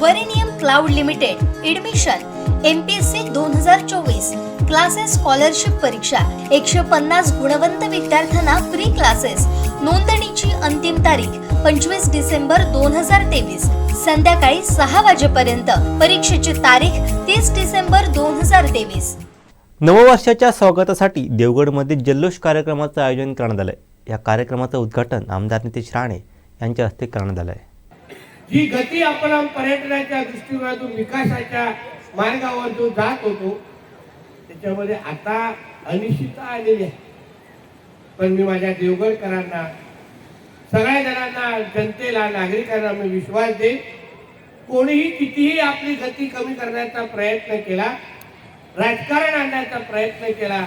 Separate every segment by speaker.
Speaker 1: वरिनियम cloud limited admission M P S C दोन हजार चोवीस क्लासेस स्कॉलरशिप परीक्षा एकशे पन्नास गुणवंत विद्यार्थ्यांना फ्री क्लासेस नोंदणीची अंतिम तारीख पंचवीस डिसेंबर दोन हजार तेवीस संध्याकाळी सहा वाजेपर्यंत. परीक्षेची तारीख तीस डिसेंबर दोन हजार तेवीस.
Speaker 2: नववर्षाच्या स्वागतासाठी देवगडमध्ये जल्लोष कार्यक्रमाचं आयोजन करण्यात आलं आहे या कार्यक्रमाचं उद्घाटन आमदार नितेश राणे यांच्या हस्ते करण्यात आलं आहे
Speaker 3: जी गती आपण पर्यटनाच्या दृष्टिकोनातून विकासाच्या मार्गावर जो जात होतो त्याच्यामध्ये आता अनिश्चितता आलेली आहे. पण मी माझ्या देवगडकरांना सगळ्या जणांना जनतेला नागरिकांना मी विश्वास देईन कोणीही कितीही आपली गती कमी करण्याचा प्रयत्न केला राजकारण आणण्याचा प्रयत्न केला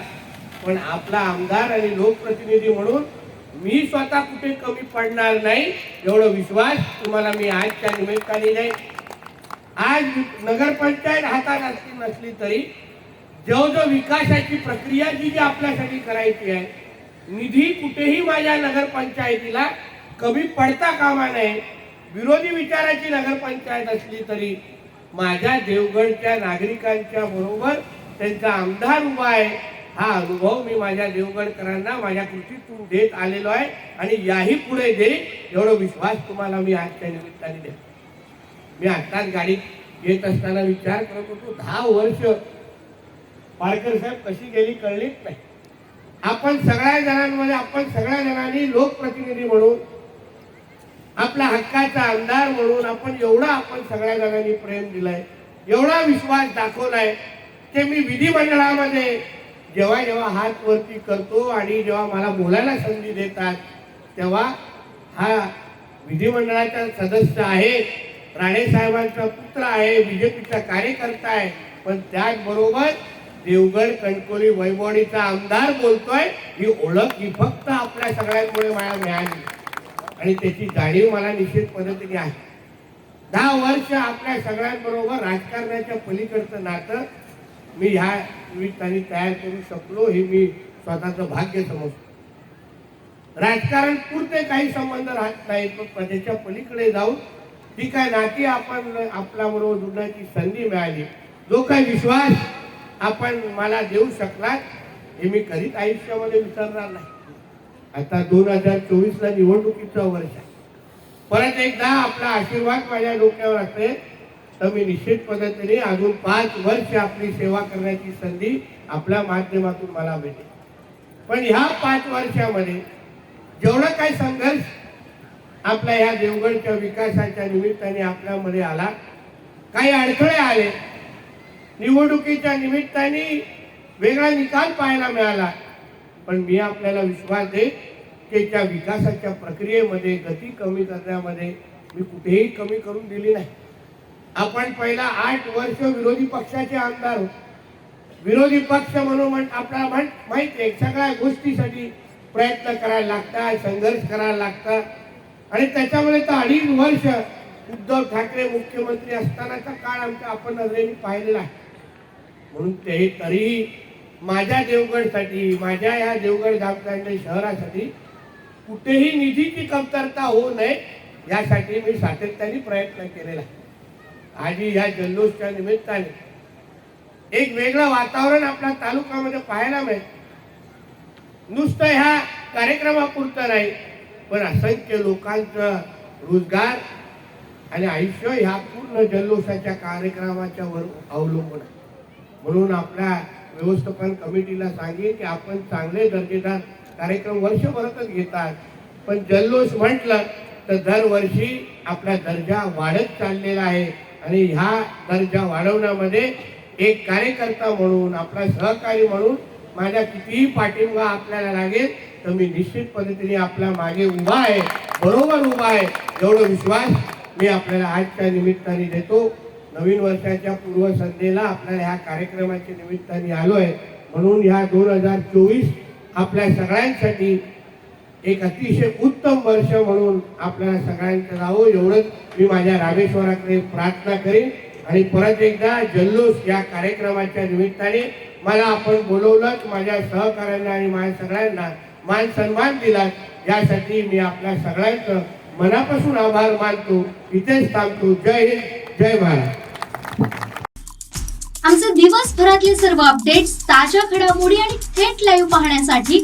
Speaker 3: पण आपला आमदार आणि लोकप्रतिनिधी म्हणून मी स्वतः कुठे कमी पडणार नाही एवढा विश्वास तुम्हाला मी आजच्या निमित्ताने नाही आज नगरपंचायत हातात असली नसली तरी जो जो विकासाची प्रक्रिया जी जी आपल्यासाठी करायची आहे निधी कुठेही माझ्या नगरपंचायतीला कमी पडता कामा नये. विरोधी विचाराची नगरपंचायत असली तरी माझ्या देवगडच्या नागरिकांच्या बरोबर त्यांचा आमदार उभा आहे. हा अनुभव मी माझ्या देवगडकरांना माझ्या कृतीतून देत आलेलो आहे. आणि याही पुढे देईन एवढा विश्वास तुम्हाला मी आजच्या निमित्ताने दे मी आत्ताच गाडीत येत असताना विचार करत होतो दहा वर्ष पाळकर साहेब कशी गेली कळलीच नाही. आपण सगळ्या जणांमध्ये आपण सगळ्या जणांनी लोकप्रतिनिधी म्हणून आपला हक्काचा आमदार म्हणून आपण एवढा आपण सगळ्या जणांनी प्रेम दिलाय एवढा विश्वास दाखवलाय ते मी विधिमंडळामध्ये जेव्हा जेव्हा हात वरती करतो आणि जेव्हा मला बोलायला संधी देतात तेव्हा हा विधिमंडळाचा सदस्य आहे राणेसाहेबांचा पुत्र आहे बीजेपीचा कार्यकर्ता आहे. पण त्याचबरोबर देवगड कणकोली वैभवणीचा आमदार बोलतोय ही ओळख ही फक्त आपल्या सगळ्यांमुळे मला मिळाली. आणि त्याची जाणीव मला निश्चित पद्धतीने आहे. दहा वर्ष आपल्या सगळ्यांबरोबर राजकारणाच्या पलीकडचं नातं मी ह्या निमित्ताने तयार करू शकलो हे मी स्वतःचं भाग्य समजतो. राजकारण पुरते काही संबंध राहत नाहीत पण त्याच्या पलीकडे जाऊन जी काय नाती आपण आपल्या बरोबर संधी मिळाली. जो काही विश्वास आपण मला देऊ शकलात हे मी कधीच आयुष्यामध्ये विसरणार नाही. आता दोन हजार चोवीसला निवडणुकीचं वर्ष आहे. परत एकदा आपला आशीर्वाद माझ्या डोक्यावर असेल तर मी निश्चित पद्धतीने अजून पाच वर्ष आपली सेवा करण्याची संधी आपल्या माध्यमातून मला भेटेल. पण ह्या पाच वर्षामध्ये जेवढा काही संघर्ष आपल्या ह्या देवगडच्या विकासाच्या निमित्ताने आपल्यामध्ये आला काही अडथळे आले निवडणुकीच्या निमित्ताने वेगळा निकाल पाहायला मिळाला पण मी आपल्याला विश्वास देईन की त्या विकासाच्या प्रक्रियेमध्ये गती कमी करण्यामध्ये मी कुठेही कमी करून दिली नाही. आपण पहिला आठ वर्ष विरोधी पक्षाचे आमदार होतो विरोधी पक्ष म्हणून आपला आपल्याला म्हण माहिती आहे सगळ्या गोष्टीसाठी प्रयत्न करायला लागतात संघर्ष करायला लागतात. आणि त्याच्यामुळे तर अडीच वर्ष उद्धव ठाकरे मुख्यमंत्री असतानाचा काळ आमच्या आपण नजरेने पाहिलेला आहे. म्हणून ते तरीही माझ्या देवगडसाठी माझ्या या देवगड जामखेड शहरासाठी कुठेही निधीची कमतरता होऊ नये यासाठी मी सातत्याने प्रयत्न केलेला आहे. आजी या जल्लोषच्या निमित्ताने एक वेगळं वातावरण आपल्या तालुक्यामध्ये पाहायला मिळेल. नुसतं ह्या कार्यक्रमापुरतं नाही पण असंख्य लोकांचं रोजगार आणि आयुष्य ह्या पूर्ण जल्लोषाच्या कार्यक्रमाच्या वर अवलंबून आहे. म्हणून आपल्या व्यवस्थापन कमिटीला सांगेल की आपण चांगले दर्जेदार कार्यक्रम वर्षभरातच घेतात पण जल्लोष म्हटलं तर दरवर्षी आपला दर्जा वाढत चाललेला आहे. आणि ह्या दर्जा वाढवण्यामध्ये एक कार्यकर्ता म्हणून आपला सहकारी म्हणून माझ्या कितीही पाठिंबा आपल्याला लागेल तर मी निश्चित पद्धतीने आपल्या मागे उभा आहे बरोबर उभा आहे एवढा विश्वास मी आपल्याला आजच्या निमित्ताने देतो. नवीन वर्षाच्या पूर्वसंध्येला आपल्याला ह्या कार्यक्रमाच्या निमित्ताने आलो आहे म्हणून ह्या दोन हजार चोवीस आपल्या सगळ्यांसाठी एक अतिशय उत्तम वर्ष म्हणून आपल्याला सगळ्यांचं राहावं एवढंच मी माझ्या रामेश्वराकडे प्रार्थना करेन. आणि परत एकदा जल्लोष या कार्यक्रमाच्या निमित्ताने मला आपण बोलवलं माझ्या सहकाऱ्यांना आणि माझ्या सगळ्यांना मान सन्मान दिला. यासाठी मी आपल्या सगळ्यांचं मनापासून आभार मानतो. इथेच थांबतो. जय हिंद. जय महाराज
Speaker 4: आमचे दिवसभरातले सर्व अपडेट्स ताज्या घडामोडी आणि थेट लाईव्ह पाहण्यासाठी